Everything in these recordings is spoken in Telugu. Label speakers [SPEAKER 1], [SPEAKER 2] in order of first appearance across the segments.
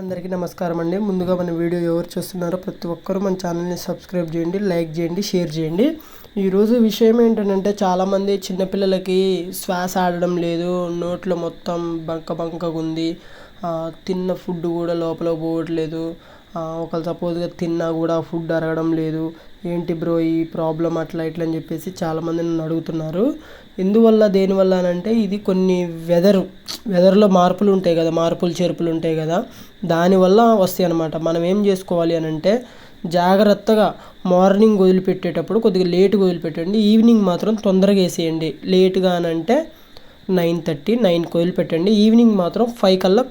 [SPEAKER 1] అందరికీ నమస్కారం అండి. ముందుగా మన వీడియో ఎవరు చూస్తున్నారో ప్రతి ఒక్కరూ మన ఛానల్ని సబ్స్క్రైబ్ చేయండి లైక్ చేయండి షేర్ చేయండి. ఈరోజు విషయం ఏంటంటే చాలామంది చిన్నపిల్లలకి శ్వాస ఆడడం లేదు నోట్లో మొత్తం బంక బంకగా ఉంది. తిన్న ఫుడ్ కూడా లోపల పోవట్లేదు. ఒకరు సపోజ్గా తిన్నా కూడా ఫుడ్ అరగడం లేదు. ఏంటి బ్రో ఈ ప్రాబ్లం అట్లా ఇట్లా అని చెప్పేసి చాలామంది నన్ను అడుగుతున్నారు. ఎందువల్ల దేనివల్ల అని అంటే ఇది కొన్ని వెదర్ వెదర్లో మార్పులు ఉంటాయి కదా మార్పులు చేర్పులు ఉంటాయి కదా. దానివల్ల వస్తాయి అనమాట మనం ఏం చేసుకోవాలి అని అంటే జాగ్రత్తగా మార్నింగ్ వదిలిపెట్టేటప్పుడు కొద్దిగా లేట్గా వదిలిపెట్టండి. ఈవినింగ్ మాత్రం తొందరగా వేసేయండి. లేట్గా అని అంటే నైన్ థర్టీ నైన్కి వదిలిపెట్టండి. ఈవినింగ్ మాత్రం ఫైవ్ కల్లా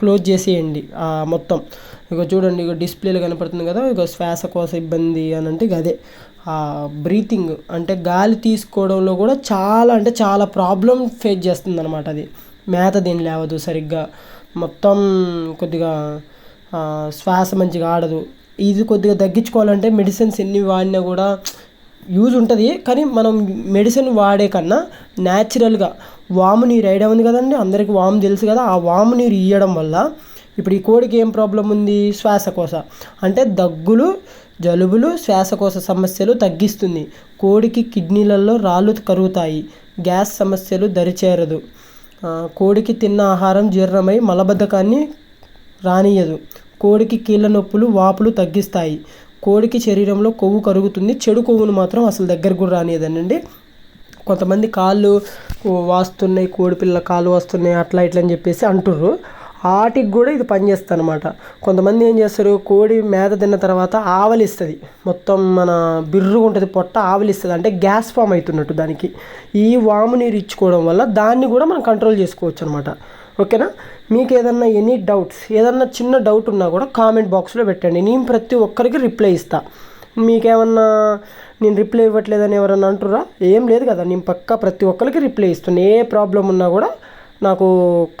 [SPEAKER 1] క్లోజ్ చేసేయండి మొత్తం. ఇక చూడండి ఇక డిస్ప్లేలో కనపడుతుంది కదా ఇక శ్వాసకోశ ఇబ్బంది అని అంటే ఇక అదే. బ్రీతింగ్ అంటే గాలి తీసుకోవడంలో కూడా చాలా అంటే చాలా ప్రాబ్లం ఫేస్ చేస్తుంది అనమాట అది. మేత దీని లేవదు సరిగ్గా. మొత్తం కొద్దిగా శ్వాస మంచిగా ఆడదు. ఇది కొద్దిగా తగ్గించుకోవాలంటే మెడిసిన్స్ ఎన్ని వాడినా కూడా యూజ్ ఉంటుంది. కానీ మనం మెడిసిన్ వాడే కన్నా న్యాచురల్గా వాము నీరు వేయడం ఉంది కదండి అందరికీ వాము తెలుసు కదా ఆ వాము నీరు ఇవ్వడం వల్ల ఇప్పుడు ఈ కోడికి ఏం ప్రాబ్లం ఉంది? శ్వాసకోశ. అంటే దగ్గులు జలుబులు శ్వాసకోశ సమస్యలు తగ్గిస్తుంది. కోడికి కిడ్నీలలో రాళ్ళు కరుగుతాయి. గ్యాస్ సమస్యలు దరిచేరదు. కోడికి తిన్న ఆహారం జీర్ణమై మలబద్ధకాన్ని రానియదు కోడికి కీళ్ళ నొప్పులు వాపులు తగ్గిస్తాయి. కోడికి శరీరంలో కొవ్వు కరుగుతుంది. చెడు కొవ్వును మాత్రం అసలు దగ్గర కూడా రానియదనండి కొంతమంది కాళ్ళు వాస్తున్నాయి కోడిపిల్ల కాళ్ళు వస్తున్నాయి అట్లా ఇట్లా అని చెప్పేసి అంటుర్రు. వాటికి కూడా ఇది పనిచేస్తుంది అనమాట కొంతమంది ఏం చేస్తారు? కోడి మేత తిన్న తర్వాత ఆవలిస్తుంది. మొత్తం మన బిర్రుగా ఉంటుంది పొట్ట ఆవలిస్తుంది. అంటే గ్యాస్ ఫామ్ అవుతున్నట్టు దానికి. ఈ వాము నీరు ఇచ్చుకోవడం వల్ల దాన్ని కూడా మనం కంట్రోల్ చేసుకోవచ్చు అనమాట ఓకేనా? మీకు ఏదన్నా ఎనీ డౌట్స్ ఏదన్నా చిన్న డౌట్ ఉన్నా కూడా కామెంట్ బాక్స్లో పెట్టండి. నేను ప్రతి ఒక్కరికి రిప్లై ఇస్తాను మీకేమన్నా నేను రిప్లై ఇవ్వట్లేదని ఎవరన్నా అంటురా ఏం లేదు కదా. నేను పక్కా ప్రతి ఒక్కరికి రిప్లై ఇస్తాను ఏ ప్రాబ్లం ఉన్నా కూడా నాకు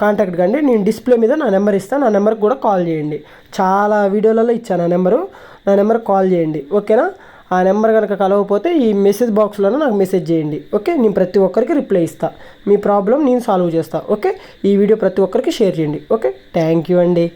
[SPEAKER 1] కాంటాక్ట్ కండి. నేను డిస్ప్లే మీద నా నెంబర్ ఇస్తాను నా నెంబర్కి కూడా కాల్ చేయండి. చాలా వీడియోలలో ఇచ్చాను నా నెంబరు నా నెంబర్కి కాల్ చేయండి. ఓకేనా ఆ నెంబర్ కనుక కలవకపోతే ఈ మెసేజ్ బాక్స్లోనే నాకు మెసేజ్ చేయండి. ఓకే నేను ప్రతి ఒక్కరికి రిప్లై ఇస్తాను మీ ప్రాబ్లం నేను సాల్వ్ చేస్తాను ఓకే ఈ వీడియో ప్రతి ఒక్కరికి షేర్ చేయండి. ఓకే థ్యాంక్ యూ అండి.